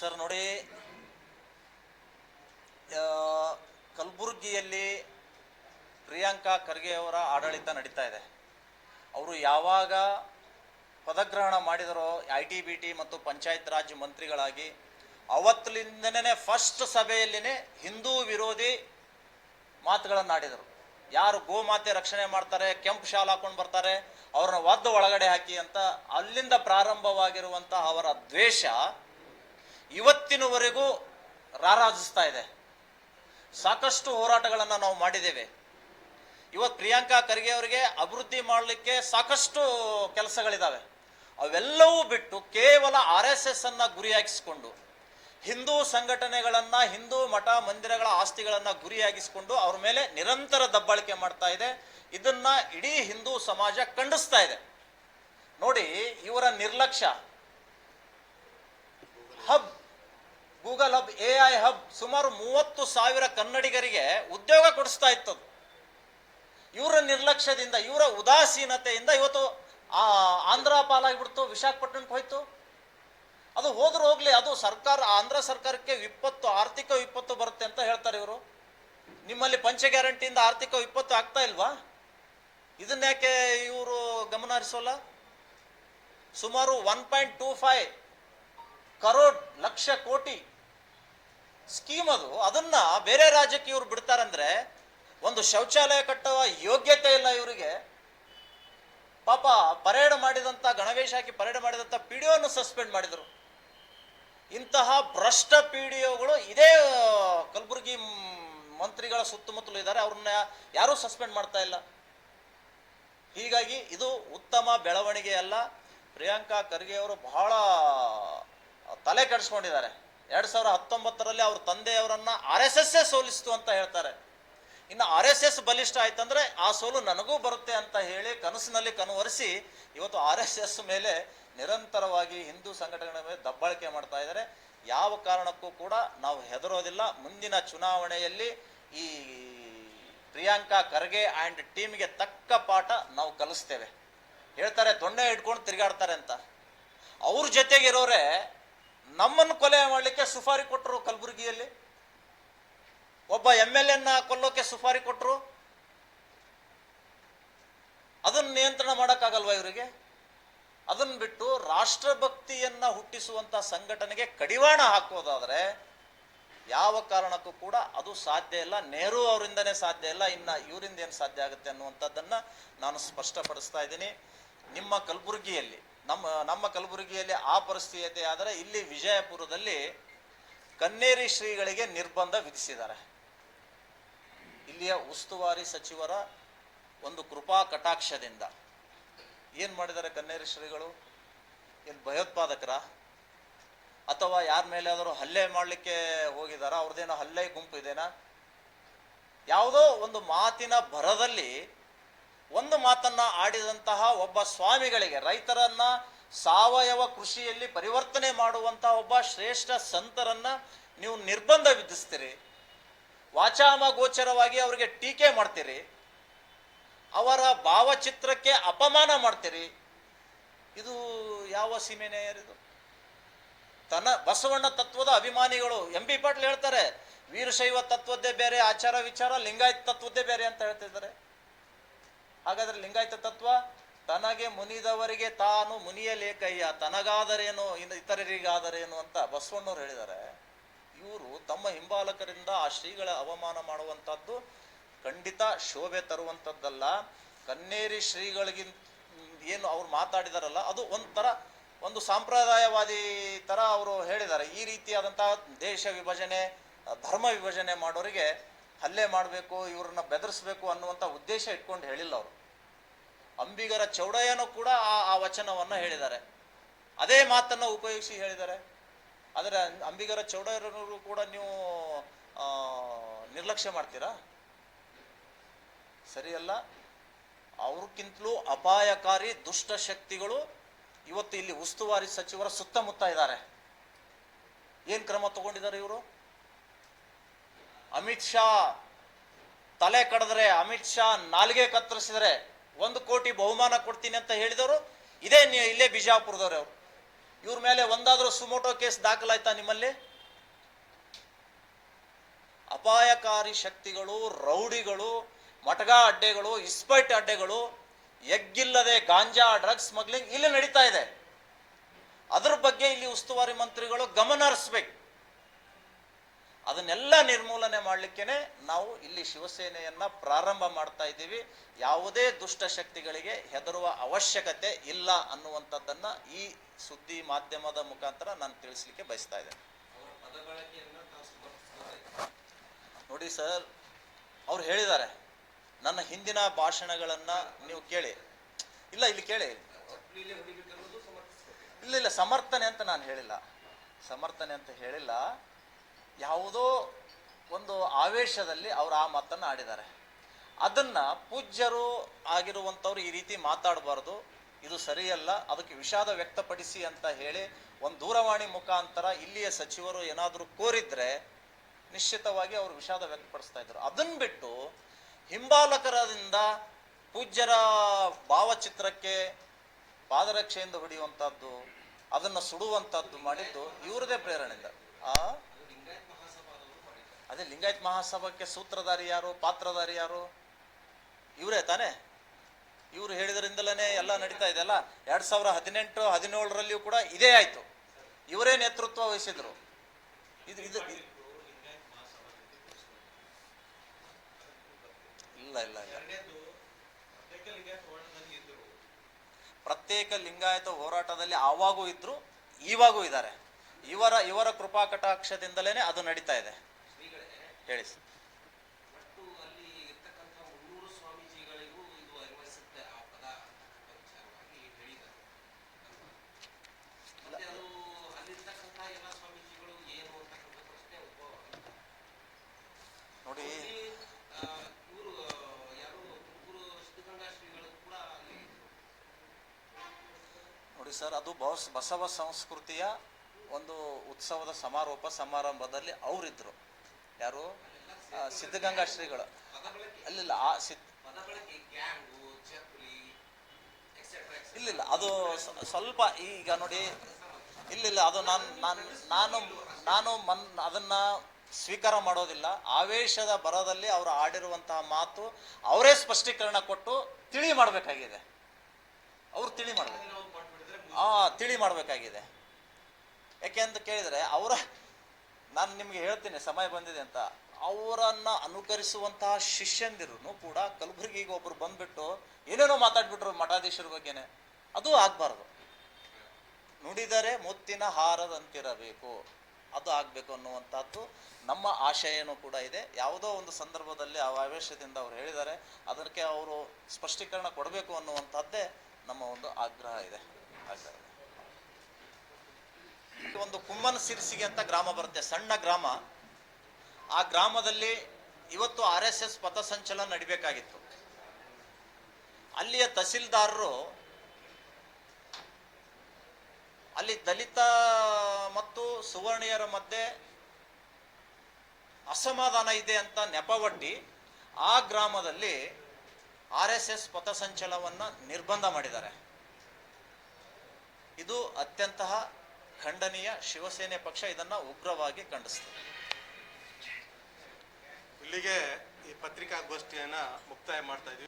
Sir, ನೋಡಿ ಕಲಬುರಗಿಯಲ್ಲಿ ಪ್ರಿಯಾಂಕಾ ಖರ್ಗೆ ಅವರ ಆಡಳಿತ ನಡೀತಾ ಇದೆ. ಅವರು ಯಾವಾಗ ಪದಗ್ರಹಣ ಮಾಡಿದರೋ, ಐ ಟಿ ಬಿ ಟಿ ಮತ್ತು ಪಂಚಾಯತ್ ರಾಜ್ ಮಂತ್ರಿಗಳಾಗಿ ಅವತ್ತಿನಿಂದನೇ ಫಸ್ಟ್ ಸಭೆಯಲ್ಲಿನೇ ಹಿಂದೂ ವಿರೋಧಿ ಮಾತುಗಳನ್ನು ಆಡಿದರು. ಯಾರು ಗೋಮಾತೆ ರಕ್ಷಣೆ ಮಾಡ್ತಾರೆ, ಕೆಂಪು ಶಾಲ್ ಹಾಕೊಂಡು ಬರ್ತಾರೆ, ಅವ್ರನ್ನ ಒದ್ದು ಒಳಗಡೆ ಹಾಕಿ ಅಂತ ಅಲ್ಲಿಂದ ಪ್ರಾರಂಭವಾಗಿರುವಂಥ ಅವರ ದ್ವೇಷ ಇವತ್ತಿನವರೆಗೂ ರಾರಾಜಿಸ್ತಾ ಇದೆ. ಸಾಕಷ್ಟು ಹೋರಾಟಗಳನ್ನು ನಾವು ಮಾಡಿದ್ದೇವೆ. ಇವತ್ತು ಪ್ರಿಯಾಂಕಾ ಖರ್ಗೆ ಅವರಿಗೆ ಅಭಿವೃದ್ಧಿ ಮಾಡಲಿಕ್ಕೆ ಸಾಕಷ್ಟು ಕೆಲಸಗಳಿದ್ದಾವೆ ಅವೆಲ್ಲವೂ ಬಿಟ್ಟು ಕೇವಲ ಆರ್ ಎಸ್ ಎಸ್ ಅನ್ನ ಗುರಿಯಾಗಿಸಿಕೊಂಡು ಹಿಂದೂ ಸಂಘಟನೆಗಳನ್ನು, ಹಿಂದೂ ಮಠ ಮಂದಿರಗಳ ಆಸ್ತಿಗಳನ್ನು ಗುರಿಯಾಗಿಸಿಕೊಂಡು ಅವ್ರ ಮೇಲೆ ನಿರಂತರ ದಬ್ಬಾಳಿಕೆ ಮಾಡ್ತಾ ಇದೆ. ಇದನ್ನ ಇಡೀ ಹಿಂದೂ ಸಮಾಜ ಖಂಡಿಸ್ತಾ ಇದೆ. ನೋಡಿ, ಇವರ ನಿರ್ಲಕ್ಷ್ಯ. Hub Google hub, A I hub ಸುಮಾರು ಮೂವತ್ತು ಸಾವಿರ ಕನ್ನಡಿಗರಿಗೆ ಉದ್ಯೋಗ ಕೊಡಿಸ್ತಾ ಇತ್ತು ಅದು. ಇವರ ನಿರ್ಲಕ್ಷ್ಯದಿಂದ, ಇವರ ಉದಾಸೀನತೆಯಿಂದ ಇವತ್ತು ಆಂಧ್ರ ಪಾಲಾಗಿಬಿಡ್ತು, ವಿಶಾಖಪಟ್ಟಣಕ್ಕೆ ಹೋಯ್ತು. ಅದು ಹೋದ್ರೂ ಹೋಗ್ಲಿ, ಅದು ಸರ್ಕಾರ, ಆಂಧ್ರ ಸರ್ಕಾರಕ್ಕೆ ವಿಪತ್ತು, ಆರ್ಥಿಕ ವಿಪತ್ತು ಬರುತ್ತೆ ಅಂತ ಹೇಳ್ತಾರೆ ಇವರು. ನಿಮ್ಮಲ್ಲಿ ಪಂಚ ಗ್ಯಾರಂಟಿಯಿಂದ ಆರ್ಥಿಕ ವಿಪತ್ತು ಆಗ್ತಾ ಇಲ್ವಾ? ಇದನ್ನ ಯಾಕೆ ಇವರು ಗಮನ ಹರಿಸೋಲ್ಲ? ಸುಮಾರು one point two five crore, lakh ಕೋಟಿ ಸ್ಕೀಮ್ ಅದು. ಅದನ್ನ ಬೇರೆ ರಾಜ್ಯಕ್ಕೆ ಇವ್ರು ಬಿಡ್ತಾರಂದ್ರೆ ಒಂದು ಶೌಚಾಲಯ ಕಟ್ಟುವ ಯೋಗ್ಯತೆ ಇಲ್ಲ ಇವರಿಗೆ. ಪಾಪ ಪರೇಡ್ ಮಾಡಿದಂತ ಗಣವೇಶ ಹಾಕಿ ಪರೇಡ್ ಮಾಡಿದಂತ ಪಿಡಿಒನ್ನು ಸಸ್ಪೆಂಡ್ ಮಾಡಿದರು. ಇಂತಹ ಭ್ರಷ್ಟ ಪಿಡಿಒಗಳು ಇದೇ ಆ, ಕಲಬುರಗಿ ಮ್, ಮಂತ್ರಿಗಳ ಸುತ್ತಮುತ್ತಲು ಇದ್ದಾರೆ. ಅವ್ರನ್ನ ಯಾರೂ ಸಸ್ಪೆಂಡ್ ಮಾಡ್ತಾ ಇಲ್ಲ. ಹೀಗಾಗಿ ಇದು ಉತ್ತಮ ಬೆಳವಣಿಗೆ ಅಲ್ಲ. ಪ್ರಿಯಾಂಕಾ ಖರ್ಗೆ ಅವರು ಬಹಳ ತಲೆ ಕೆಡಿಸ್ಕೊಂಡಿದ್ದಾರೆ. ಎರಡ್ ಸಾವಿರ ಹತ್ತೊಂಬತ್ತರಲ್ಲಿ ಅವ್ರ ತಂದೆಯವರನ್ನು ಆರ್ ಎಸ್ ಎಸ್ಸೇ ಸೋಲಿಸ್ತು ಅಂತ ಹೇಳ್ತಾರೆ. ಇನ್ನು ಆರ್ ಎಸ್ ಎಸ್ ಬಲಿಷ್ಠ ಆಯ್ತಂದ್ರೆ ಆ ಸೋಲು ನನಗೂ ಬರುತ್ತೆ ಅಂತ ಹೇಳಿ ಕನಸಿನಲ್ಲಿ ಕನವರಿಸಿ ಇವತ್ತು ಆರ್ ಎಸ್ ಎಸ್ ಮೇಲೆ ನಿರಂತರವಾಗಿ ಹಿಂದೂ ಸಂಘಟನೆಗಳ ಮೇಲೆ ದಬ್ಬಾಳಿಕೆ ಮಾಡ್ತಾ ಇದ್ದಾರೆ. ಯಾವ ಕಾರಣಕ್ಕೂ ಕೂಡ ನಾವು ಹೆದರೋದಿಲ್ಲ. ಮುಂದಿನ ಚುನಾವಣೆಯಲ್ಲಿ ಈ ಪ್ರಿಯಾಂಕಾ ಖರ್ಗೆ ಆ್ಯಂಡ್ ಟೀಮ್ಗೆ ತಕ್ಕ ಪಾಠ ನಾವು ಕಲಿಸ್ತೇವೆ. ಹೇಳ್ತಾರೆ, ದೊಣ್ಣೆ ಇಟ್ಕೊಂಡು ತಿರುಗಾಡ್ತಾರೆ ಅಂತ. ಅವ್ರ ಜೊತೆಗಿರೋರೆ ನಮ್ಮನ್ನು ಕೊಲೆ ಮಾಡಲಿಕ್ಕೆ ಸುಫಾರಿ ಕೊಟ್ಟರು ಕಲಬುರಗಿಯಲ್ಲಿ? ಒಬ್ಬ ಎಂ ಎಲ್ ಎನ್ನ ಕೊಲ್ಲೋಕೆ ಸುಫಾರಿ ಕೊಟ್ಟರು ಅದನ್ನು ನಿಯಂತ್ರಣ ಮಾಡೋಕ್ಕಾಗಲ್ವಾ ಇವರಿಗೆ? ಅದನ್ನು ಬಿಟ್ಟು ರಾಷ್ಟ್ರಭಕ್ತಿಯನ್ನು ಹುಟ್ಟಿಸುವಂಥ ಸಂಘಟನೆಗೆ ಕಡಿವಾಣ ಹಾಕೋದಾದರೆ ಯಾವ ಕಾರಣಕ್ಕೂ ಕೂಡ ಅದು ಸಾಧ್ಯ ಇಲ್ಲ. ನೆಹರು ಅವರಿಂದನೇ ಸಾಧ್ಯ ಇಲ್ಲ. ಇನ್ನ ಇವರಿಂದ ಏನು ಸಾಧ್ಯ ಆಗುತ್ತೆ ಅನ್ನುವಂಥದ್ದನ್ನು ನಾನು ಸ್ಪಷ್ಟಪಡಿಸ್ತಾ ಇದ್ದೀನಿ. ನಿಮ್ಮ ಕಲಬುರಗಿಯಲ್ಲಿ ನಮ್ಮ ನಮ್ಮ ಕಲಬುರಗಿಯಲ್ಲಿ ಆ ಪರಿಸ್ಥಿತಿ ಆದರೆ ಇಲ್ಲಿ ವಿಜಯಪುರದಲ್ಲಿ ಕನ್ನೇರಿ ಶ್ರೀಗಳಿಗೆ ನಿರ್ಬಂಧ ವಿಧಿಸಿದ್ದಾರೆ. ಇಲ್ಲಿಯ ಉಸ್ತುವಾರಿ ಸಚಿವರ ಒಂದು ಕೃಪಾ ಕಟಾಕ್ಷದಿಂದ. ಏನು ಮಾಡಿದ್ದಾರೆ ಕನ್ನೇರಿ ಶ್ರೀಗಳು? ಏನು ಭಯೋತ್ಪಾದಕರ? ಅಥವಾ ಯಾರ ಮೇಲೆ ಆದರೂ ಹಲ್ಲೆ ಮಾಡಲಿಕ್ಕೆ ಹೋಗಿದಾರ ಅವ್ರದ್ದೇನೋ ಹಲ್ಲೆ ಗುಂಪು ಇದೇನಾ? ಯಾವುದೋ ಒಂದು ಮಾತಿನ ಭರದಲ್ಲಿ ಒಂದು ಮಾತನ್ನ ಆಡಿದಂತಹ ಒಬ್ಬ ಸ್ವಾಮಿಗಳಿಗೆ, ರೈತರನ್ನ ಸಾವಯವ ಕೃಷಿಯಲ್ಲಿ ಪರಿವರ್ತನೆ ಮಾಡುವಂತಹ ಒಬ್ಬ ಶ್ರೇಷ್ಠ ಸಂತರನ್ನ ನೀವು ನಿರ್ಬಂಧ ವಿಧಿಸ್ತೀರಿ. ವಾಚಾಮ ಗೋಚರವಾಗಿ ಅವರಿಗೆ ಟೀಕೆ ಮಾಡ್ತೀರಿ. ಅವರ ಭಾವಚಿತ್ರಕ್ಕೆ ಅಪಮಾನ ಮಾಡ್ತೀರಿ. ಇದು ಯಾವ ಸೀಮೆನೆ ಯಾರಿದು ತನ್ನ ಬಸವಣ್ಣ ತತ್ವದ ಅಭಿಮಾನಿಗಳು, ಎಂ ಬಿ ಪಾಟೀಲ್ ಹೇಳ್ತಾರೆ, ವೀರಶೈವ ತತ್ವದ್ದೇ ಬೇರೆ, ಆಚಾರ ವಿಚಾರ, ಲಿಂಗಾಯತ್ ತತ್ವದ್ದೇ ಬೇರೆ ಅಂತ ಹೇಳ್ತಿದ್ದಾರೆ. ಹಾಗಾದ್ರೆ ಲಿಂಗಾಯತ ತತ್ವ, ತನಗೆ ಮುನಿದವರಿಗೆ ತಾನು ಮುನಿಯಲೇಕಯ್ಯ ತನಗಾದರೇನು, ಇನ್ನು ಇತರರಿಗಾದರೇನು ಅಂತ ಬಸವಣ್ಣವ್ರು ಹೇಳಿದ್ದಾರೆ. ಇವರು ತಮ್ಮ ಹಿಂಬಾಲಕರಿಂದ ಆ ಶ್ರೀಗಳ ಅವಮಾನ ಮಾಡುವಂಥದ್ದು ಖಂಡಿತ ಶೋಭೆ ತರುವಂಥದ್ದಲ್ಲ. ಕನ್ನೇರಿ ಶ್ರೀಗಳಿಗಿಂತ ಏನು ಅವ್ರು ಮಾತಾಡಿದಾರಲ್ಲ, ಅದು ಒಂಥರ ಒಂದು ಸಾಂಪ್ರದಾಯವಾದಿ ತರ ಅವರು ಹೇಳಿದ್ದಾರೆ. ಈ ರೀತಿಯಾದಂಥ ದೇಶ ವಿಭಜನೆ, ಧರ್ಮ ವಿಭಜನೆ ಮಾಡೋರಿಗೆ ಹಲ್ಲೆ ಮಾಡಬೇಕು, ಇವ್ರನ್ನ ಬೆದರಿಸ್ಬೇಕು ಅನ್ನುವಂಥ ಉದ್ದೇಶ ಇಟ್ಕೊಂಡು ಹೇಳಿಲ್ಲ ಅವರು. ಅಂಬಿಗರ ಚೌಡಯ್ಯನೂ ಕೂಡ ಆ ಆ ವಚನವನ್ನು ಹೇಳಿದ್ದಾರೆ. ಅದೇ ಮಾತನ್ನು ಉಪಯೋಗಿಸಿ ಹೇಳಿದ್ದಾರೆ. ಆದರೆ ಅಂಬಿಗರ ಚೌಡಯ್ಯನವರು ಕೂಡ ನೀವು ನಿರ್ಲಕ್ಷ್ಯ ಮಾಡ್ತೀರಾ? ಸರಿಯಲ್ಲ. ಅವ್ರಕ್ಕಿಂತಲೂ ಅಪಾಯಕಾರಿ ದುಷ್ಟ ಶಕ್ತಿಗಳು ಇವತ್ತು ಇಲ್ಲಿ ಉಸ್ತುವಾರಿ ಸಚಿವರ ಸುತ್ತಮುತ್ತ ಇದ್ದಾರೆ. ಏನು ಕ್ರಮ ತಗೊಂಡಿದ್ದಾರೆ ಇವರು? ಅಮಿತ್ ಶಾ ತಲೆ ಕಡಿದ್ರೆ, ಅಮಿತ್ ಶಾ ನಾಲಿಗೆ ಕತ್ತರಿಸಿದರೆ ಒಂದು ಕೋಟಿ ಬಹುಮಾನ ಕೊಡ್ತೀನಿ ಅಂತ ಹೇಳಿದವರು, ಇದೇ ಇಲ್ಲೇ ಬಿಜಾಪುರದವ್ರು ಅವರು. ಇವ್ರ ಮೇಲೆ ಒಂದಾದರೂ ಸುಮೋಟೋ ಕೇಸ್ ದಾಖಲಾಯ್ತಾ ನಿಮ್ಮಲ್ಲಿ? ಅಪಾಯಕಾರಿ ಶಕ್ತಿಗಳು, ರೌಡಿಗಳು ಮಟಗಾ ಅಡ್ಡೆಗಳು, ಇಸ್ಪೈಟ್ ಅಡ್ಡೆಗಳು, ಎಗ್ಗಿಲ್ಲದೆ ಗಾಂಜಾ ಡ್ರಗ್ಸ್ ಸ್ಮಗ್ಲಿಂಗ್ ಇಲ್ಲಿ ನಡೀತಾ ಇದೆ. ಅದ್ರ ಬಗ್ಗೆ ಇಲ್ಲಿ ಉಸ್ತುವಾರಿ ಮಂತ್ರಿಗಳು ಗಮನ ಹರಿಸ್ಬೇಕು. ಅದನ್ನೆಲ್ಲ ನಿರ್ಮೂಲನೆ ಮಾಡಲಿಕ್ಕೇನೆ ನಾವು ಇಲ್ಲಿ ಶಿವಸೇನೆಯನ್ನ ಪ್ರಾರಂಭ ಮಾಡ್ತಾ ಇದ್ದೀವಿ. ಯಾವುದೇ ದುಷ್ಟ ಶಕ್ತಿಗಳಿಗೆ ಹೆದರುವ ಅವಶ್ಯಕತೆ ಇಲ್ಲ ಅನ್ನುವಂಥದ್ದನ್ನ ಈ ಸುದ್ದಿ ಮಾಧ್ಯಮದ ಮುಖಾಂತರ ನಾನು ತಿಳಿಸ್ಲಿಕ್ಕೆ ಬಯಸ್ತಾ ಇದ್ದೇನೆ. ನೋಡಿ ಸರ್, ಅವ್ರು ಹೇಳಿದ್ದಾರೆ, ನನ್ನ ಹಿಂದಿನ ಭಾಷಣಗಳನ್ನ ನೀವು ಕೇಳಿ. ಇಲ್ಲ, ಇಲ್ಲಿ ಕೇಳಿ. ಇಲ್ಲ ಇಲ್ಲ, ಸಮರ್ಥನೆ ಅಂತ ನಾನು ಹೇಳಿಲ್ಲ. ಸಮರ್ಥನೆ ಅಂತ ಹೇಳಿಲ್ಲ. ಯಾವುದೋ ಒಂದು ಆವೇಶದಲ್ಲಿ ಅವರು ಆ ಮಾತನ್ನು ಆಡಿದ್ದಾರೆ. ಅದನ್ನ ಪೂಜ್ಯರು ಆಗಿರುವಂಥವ್ರು ಈ ರೀತಿ ಮಾತಾಡಬಾರ್ದು. ಇದು ಸರಿಯಲ್ಲ. ಅದಕ್ಕೆ ವಿಷಾದ ವ್ಯಕ್ತಪಡಿಸಿ ಅಂತ ಹೇಳಿ ಒಂದು ದೂರವಾಣಿ ಮುಖಾಂತರ ಇಲ್ಲಿಯ ಸಚಿವರು ಏನಾದರೂ ಕೋರಿದ್ರೆ ನಿಶ್ಚಿತವಾಗಿ ಅವರು ವಿಷಾದ ವ್ಯಕ್ತಪಡಿಸ್ತಾ ಇದ್ರು. ಅದನ್ನ ಬಿಟ್ಟು ಹಿಂಬಾಲಕರದಿಂದ ಪೂಜ್ಯರ ಭಾವಚಿತ್ರಕ್ಕೆ ಪಾದರಕ್ಷೆಯಿಂದ ಹೊಡೆಯುವಂಥದ್ದು, ಅದನ್ನು ಸುಡುವಂಥದ್ದು ಮಾಡಿದ್ದು ಇವರದೇ ಪ್ರೇರಣೆಯಿಂದ. ಆ? ಅದೇ ಲಿಂಗಾಯತ್ ಮಹಾಸಭಕ್ಕೆ ಸೂತ್ರಧಾರಿ ಯಾರು, ಪಾತ್ರಧಾರಿ ಯಾರು? ಇವರೇ ತಾನೇ? ಇವರು ಹೇಳಿದ್ರಿಂದಲೇ ಎಲ್ಲ ನಡೀತಾ ಇದೆಯಲ್ಲ ಎರಡು ಸಾವಿರ ಹದಿನೆಂಟು, ಹದಿನೇಳರಲ್ಲಿಯೂ ಕೂಡ ಇದೇ ಆಯ್ತು. ಇವರೇ ನೇತೃತ್ವ ವಹಿಸಿದ್ರು. ಇದು ಇದು ಇಲ್ಲ ಇಲ್ಲ ಇಲ್ಲ. ಪ್ರತ್ಯೇಕ ಲಿಂಗಾಯತ ಹೋರಾಟದಲ್ಲಿ ಆವಾಗೂ ಇದ್ರು ಇವಾಗೂ ಇದ್ದಾರೆ. ಇವರ ಇವರ ಕೃಪಾ ಕಟಾಕ್ಷದಿಂದಲೇ ಅದು ನಡೀತಾ ಇದೆ. ಹೇಳಿ ಸರ್. ನೋಡಿ ನೋಡಿ ಸರ್ ಅದು ಬಸ್ ಬಸವ ಸಂಸ್ಕೃತಿಯ ಒಂದು ಉತ್ಸವದ ಸಮಾರೋಪ ಸಮಾರಂಭದಲ್ಲಿ ಅವರಿದ್ರು ಯಾರು? ಸಿದ್ಧಗಂಗಾ ಶ್ರೀಗಳು. ಅಲ್ಲಿಲ್ಲ, ಆ ಸಿದ್ಧ ಇಲ್ಲಿಲ್ಲ, ಅದು ಸ್ವಲ್ಪ ಈಗ ನೋಡಿ, ಇಲ್ಲಿಲ್ಲ, ಅದು ನಾನು ನಾನು ನಾನು ನಾನು ಮನ್, ಅದನ್ನ ಸ್ವೀಕಾರ ಮಾಡೋದಿಲ್ಲ. ಆವೇಶದ ಬರದಲ್ಲಿ ಅವರು ಆಡಿರುವಂತಹ ಮಾತು ಅವರೇ ಸ್ಪಷ್ಟೀಕರಣ ಕೊಟ್ಟು ತಿಳಿ ಮಾಡಬೇಕಾಗಿದೆ. ಅವ್ರು ತಿಳಿ ಮಾಡಬೇಕು. ಆ, ತಿಳಿ ಮಾಡಬೇಕಾಗಿದೆ. ಯಾಕೆ ಅಂತ ಕೇಳಿದರೆ, ಅವರ ನಾನು ನಿಮಗೆ ಹೇಳ್ತೇನೆ, ಸಮಯ ಬಂದಿದೆ ಅಂತ. ಅವರನ್ನ ಅನುಕರಿಸುವಂತಹ ಶಿಷ್ಯಂದಿರು ಕೂಡ ಕಲಬುರಗಿಗೆ ಒಬ್ರು ಬಂದ್ಬಿಟ್ಟು ಏನೇನೋ ಮಾತಾಡ್ಬಿಟ್ರು ಮಠಾಧೀಶರ ಬಗ್ಗೆನೆ. ಅದು ಆಗ್ಬಾರದು. ನುಡಿದರೆ ಮುತ್ತಿನ ಹಾರದಂತಿರಬೇಕು. ಅದು ಆಗಬೇಕು ಅನ್ನುವಂಥದ್ದು ನಮ್ಮ ಆಶಯನೂ ಕೂಡ ಇದೆ. ಯಾವುದೋ ಒಂದು ಸಂದರ್ಭದಲ್ಲಿ ಆ ಆವೇಶದಿಂದ ಅವ್ರು ಹೇಳಿದ್ದಾರೆ, ಅದಕ್ಕೆ ಅವರು ಸ್ಪಷ್ಟೀಕರಣ ಕೊಡಬೇಕು ಅನ್ನುವಂಥದ್ದೇ ನಮ್ಮ ಒಂದು ಆಗ್ರಹ ಇದೆ. ಆಗ್ರಹ ಒಂದು ಕುಮ್ಮನ ಸಿರ್ಸಿಗೆ ಅಂತ ಗ್ರಾಮ ಬರುತ್ತೆ, ಸಣ್ಣ ಗ್ರಾಮ. ಆ ಗ್ರಾಮದಲ್ಲಿ ಇವತ್ತು ಆರ್ ಎಸ್ ಎಸ್ ಪಥಸಂಚಲನ ನಡಿಬೇಕಾಗಿತ್ತು. ಅಲ್ಲಿಯ ತಹಸೀಲ್ದಾರರು ಅಲ್ಲಿ ದಲಿತ ಮತ್ತು ಸುವರ್ಣೀಯರ ಮಧ್ಯೆ ಅಸಮಾಧಾನ ಇದೆ ಅಂತ ನೆಪವಟ್ಟಿ ಆ ಗ್ರಾಮದಲ್ಲಿ ಆರ್ ಎಸ್ ಎಸ್ ಪಥಸಂಚಲನವನ್ನು ನಿರ್ಬಂಧ ಮಾಡಿದ್ದಾರೆ. ಇದು ಅತ್ಯಂತ ಖಂಡನೀಯ ಶಿವಸೇನೆ ಪಕ್ಷ ಇದನ್ನ ಉಗ್ರವಾಗಿ ಖಂಡಿಸ್ತದೆ ಇಲ್ಲಿಗೆ ಈ ಪತ್ರಿಕಾಗೋಷ್ಠಿಯನ್ನ ಮುಕ್ತಾಯ ಮಾಡ್ತಾ ಇದ್ದೀವಿ.